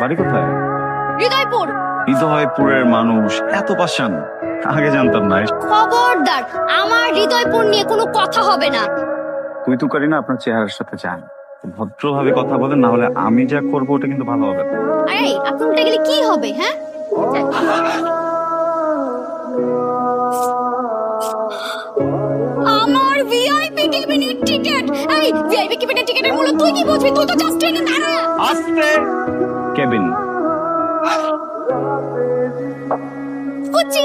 বাড়ি কোথায়? হৃদয়পুর। হৃদয়পুরের মানুষ এত পাশান আগে জানতাম না। খবরদার আমার হৃদয়পুর নিয়ে কোনো কথা হবে না। তুই তো করি না আপনার চেহারার সাথে চান ভদ্রভাবে কথা বলেন না হলে আমি যা করব ওটা কিন্তু ভালো হবে আরে আপনি উল্টে গেলে কি হবে হ্যাঁ? কেবিনের টিকিট এই ভিআইপি কেবিনের টিকিটের মূল্য তুই কি বুঝবি? তুই তো জাস্ট ট্রেনে দাঁড়া। আস্তে। কেবিন। ফুচি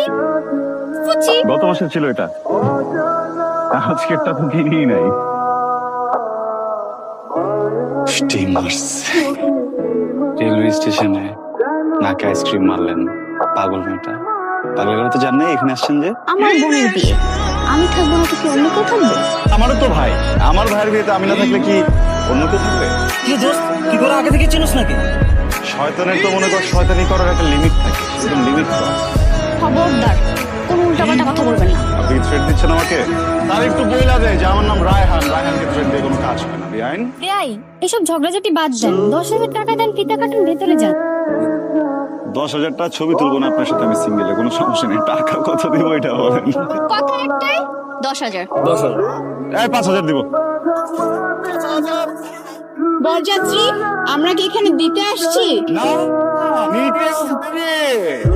ফুচি। গত মাসে ছিল এটা। আজকেরটা তো কিনেই নাই। স্টিমার্স। রেলওয়ে স্টেশনে নাকে আইসক্রিম মারলেন পাগল মেয়েটা। পাগল মেয়েটা তো জান এখানে আসছেন যে? আমার বোনের বিয়ে। আমি থাকব না তো কি অন্য কেউ থাকবে? আমারও তো ভাই। আমার ভাইয়ের বিয়েতে আমি না থাকলে কি অন্য কেউ থাকবে? কি দোস্ত কি করে আগে থেকে চিনিস নাকি? শয়তানের তো মনে কর শয়তানি করার একটা লিমিট থাকে। সেরকম লিমিট তো। খবরদার কোনো উল্টাপাল্টা কথা বলবেন না। আপনি থ্রেট দিচ্ছেন আমাকে? তার একটু বইলা দেয় যে আমার নাম রায়হান। রায়হানকে থ্রেট দিয়ে কোনো কাজ হয় না। বেআইন? বেআই এসব ঝগড়াঝাটি বাদ দেন। দশ হাজার টাকা দেন ফিতা কাটুন ভেতরে যান। দশ হাজারটা ছবি তুলবো না আপনার সাথে আমি সিঙ্গেলে কোনো সমস্যা নেই। টাকা কত দিব এটা বলেন। কথা একটাই দশ হাজার। দশ হাজার। এই পাঁচ হাজার দিব। বরযাত্রী আমরা কি এখানে দিতে আসছি? না নিতে।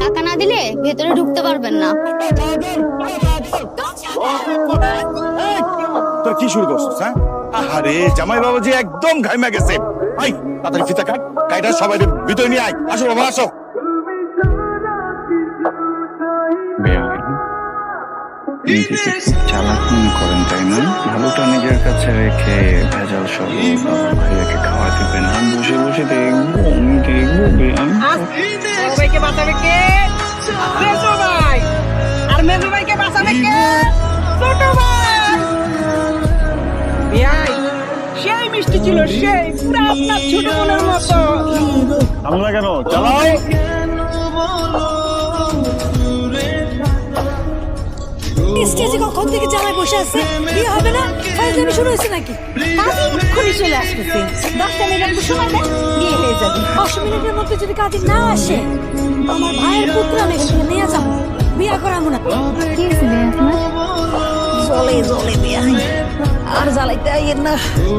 টাকা না দিলে ভেতরে ঢুকতে পারবেন না। তোর কি শুরু করছিস হ্যাঁ? আরে জামাই বাবা যে একদম ঘাইমা গেছে। আই তাড়াতাড়ি ফিতা কাট কাইটা সবাই ভিতরে নিয়ে আয়। আসো বাবা আসো। নিজেকে খুব চালাক মনে করেন তাই না? ভালোটা নিজের কাছে রেখে ভেজাল সব ভাইয়াকে খাওয়া দিবেন আর বসে বসে দেখব আমি দেখব ভাইকে বাঁচাবে কে? মেজো ভাই! আর মেজো ভাইকে বাঁচাবে কে? ছোট ভাই! সেই মিষ্টি ছিল সেই পুরো আপনার ছোট বোনের মতো। আমরা কেন? চালাও স্টেজে কখন থেকে চালায় বসে আছে? বিয়ে হবে না? ফাইজলামি শুরু হয়েছে নাকি? কাজী এক্ষুনি চলে আসতেছে। দশটা মিনিট একটু সময় দেন বিয়ে হয়ে যাবে। দশ মিনিটের মধ্যে যদি কাজী না আসে আমার ভাইয়ের পুত্র আমি এখান নিয়ে যাব। বিয়ে করাবো না কি জলে জলে বিয়ে। আর জ্বালাইতে আইয়ের না।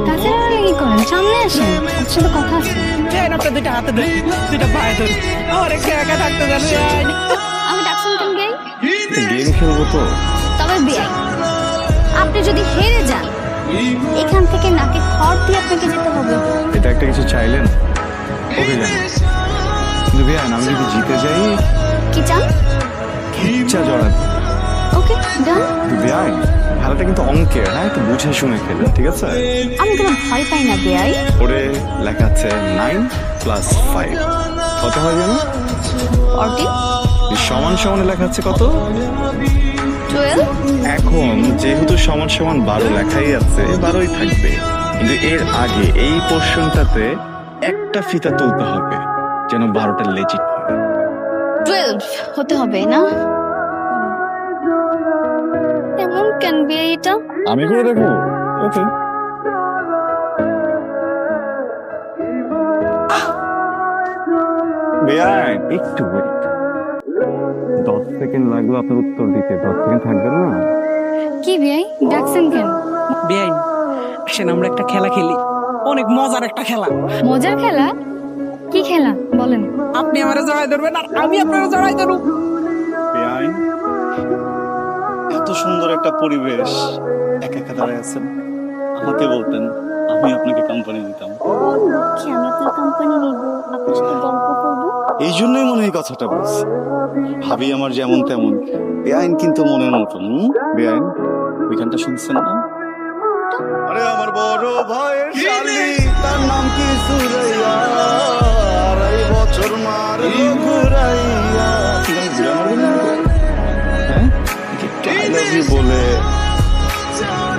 কাছে কি করেন সামনে আসেন। আপনার কথা আছে। দেন আপনার দুইটা হাতে ধরি দুইটা পায়ে ধরি। আমার একা একা থাকতে বিয়াই আমি কেন গাই গেম খেলব তো। আপনি যদি হেরে যান এখান থেকে নাকে খড় দিয়ে আপনাকে যেতে হবে। এটা একটা কিছু চাইলেন? ওকে কিন্তু আমি যদি জিতে যাই কি চান? ইচ্ছা জড়াতে ওকে ডান। কিন্তু বেআইন খেলাটা কিন্তু অঙ্কের হ্যাঁ একটু বুঝে শুনে খেলে ঠিক আছে? আমি কোনো ভয় পাই না বেআই ওরে লেখা আছে নাইন প্লাস ফাইভ কত হয় ফর্টি সমান সমানে লেখা আছে কত? টুয়েলভ এখন যেহেতু সমান সমান বারো লেখাই আছে বারোই থাকবে। কিন্তু এর আগে এই পোর্শনটাতে একটা ফিতা তুলতে হবে যেন বারোটা লেজিট হয়। টুয়েলভ হতে হবে না? এমন কেন বিয়ে এটা? আমি করে দেখব। ওকে। বেআইন একটু ওয়েট সেকেন্ড লাগল আপনার উত্তর দিতে। দশ সেকেন্ড থাকবে না? কি বিয়ে ডাকছেন কেন? বিয়াই আসেন আমরা একটা খেলা খেলি। অনেক মজার একটা খেলা। মজার খেলা? কি খেলা? বলেন। আপনি আমারে জড়াই ধরবেন আর আমি আপনারা জড়াই ধরব। বেআইন এত সুন্দর একটা পরিবেশ। একা একা দাঁড়ায় আছেন। আমাকে বলতেন আমি আপনাকে কোম্পানি দিতাম। কি আমি আপনার কোম্পানি নিব। আপনার সাথে গল্প করব? এই জন্যই মনে হয় এই কথাটা বলছি। ভাবি আমার যেমন তেমন। বেআইন কিন্তু মনের মতন? বেআইন ওই গানটা শুনছেন না? আরে আমার বড় ভাইয়ের শালি তার নাম কি সুরাইয়া? আড়াই বছর মারলো ঘুরাইয়া? হ্যাঁ? বলে।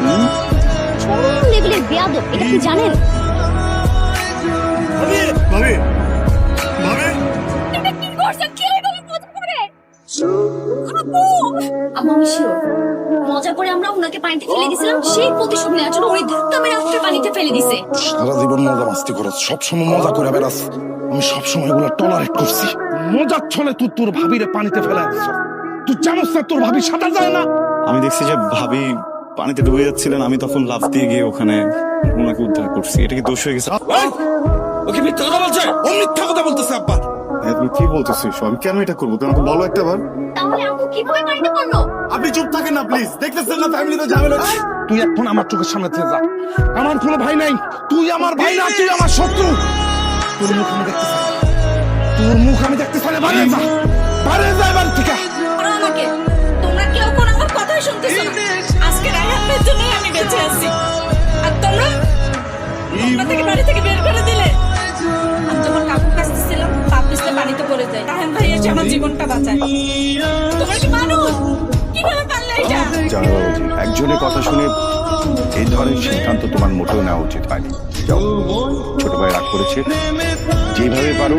হুম? লেভেলের বেয়াদব এটা কি জানেন? ভাবি ভাবি ভাবি। এটা কি করছেন? কি এরকম মজা করে? আপু! আম্মা মজা করে আমরা ওনাকে পানিতে ফেলে দিয়েছিলাম সেই প্রতিশোধ নেওয়ার জন্য ওই ধাক্কা মেরে আপনার পানিতে ফেলে দিছে সারা জীবন মজা মাস্তি করস সবসময় মজা করে বেড়াস আমি সবসময় এগুলো টলারেট করছি। মজার ছলে তুই তোর ভাবিরে পানিতে ফেলে দিস তুই জানোস না তোর ভাবি সাঁতার যায় না। আমি দেখছি যে ভাবি পানিতে ডুবে যাচ্ছিলেন আমি তখন লাফ দিয়ে গিয়ে ওখানে ওনাকে উদ্ধার করছি। এটা কি দোষ হয়ে গেছে? ওকে মিথ্যা কথা বলছে? ও মিথ্যা কথা বলতেছে আব্বা! তুমি কি বলতেছিস আমি কেন এটা করব? তুমি আমাকে বলো একটা বার আপনি চুপ থাকেন না প্লিজ দেখতেছেন না ফ্যামিলিতে ঝামেলা তুই এখন আমার চোখের সামনে থেকে যা। আমার কোনো ভাই নাই। তুই আমার ভাই না তুই আমার শত্রু। তোর মুখ আমি দেখতে চাই তোর মুখ আমি দেখতে চাই না বাইরে যা। বাইরে যা এবার থেকে। তোমরা কেউ কোন আমার কথাই শুনতেছো না। আজকে জন্যই আমি বেঁচে আছি। আর তোমরা তোমরা থেকে বাড়ি থেকে বের করে দিলে। আমি যখন কাকুর কাছে ছিলাম পানিতে পড়ে যায়। রায়হান ভাই এসে আমার জীবনটা বাঁচায়। তোমরা কি মানুষ? কীভাবে পারলে এটা? একজনের কথা শুনে এই ধরনের সিদ্ধান্ত তোমার মোটেও নেওয়া উচিত হয়নি। যাও ছোট ভাই রাগ করেছে। যেভাবে পারো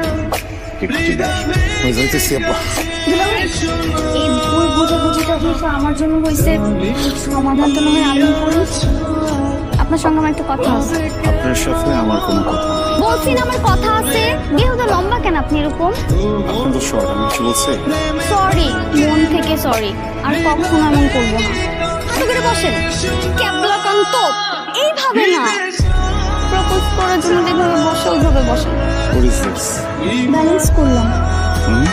একটু চিনে আসবে দুলাভাই এই ভুল বোঝাবুঝিটা যেহেতু আমার জন্য হয়েছে সমাধান তো নয় আমি করি। আপনার সঙ্গে আমার একটা কথা আছে। আপনার সাথে আমার কোনো কথা বলছি না আমার কথা আছে। দেহটা লম্বা কেন আপনি এরকম? আপনার তো শর্ট আমি কিছু বলছি? সরি মন থেকে সরি আর কখনো এমন করব না। হাঁটু করে বসেন। ক্যাবলা কান্ত এইভাবে না। প্রপোজ করার জন্য যেভাবে বসে ওইভাবে বসেন। ব্যালেন্স করলাম। হুম?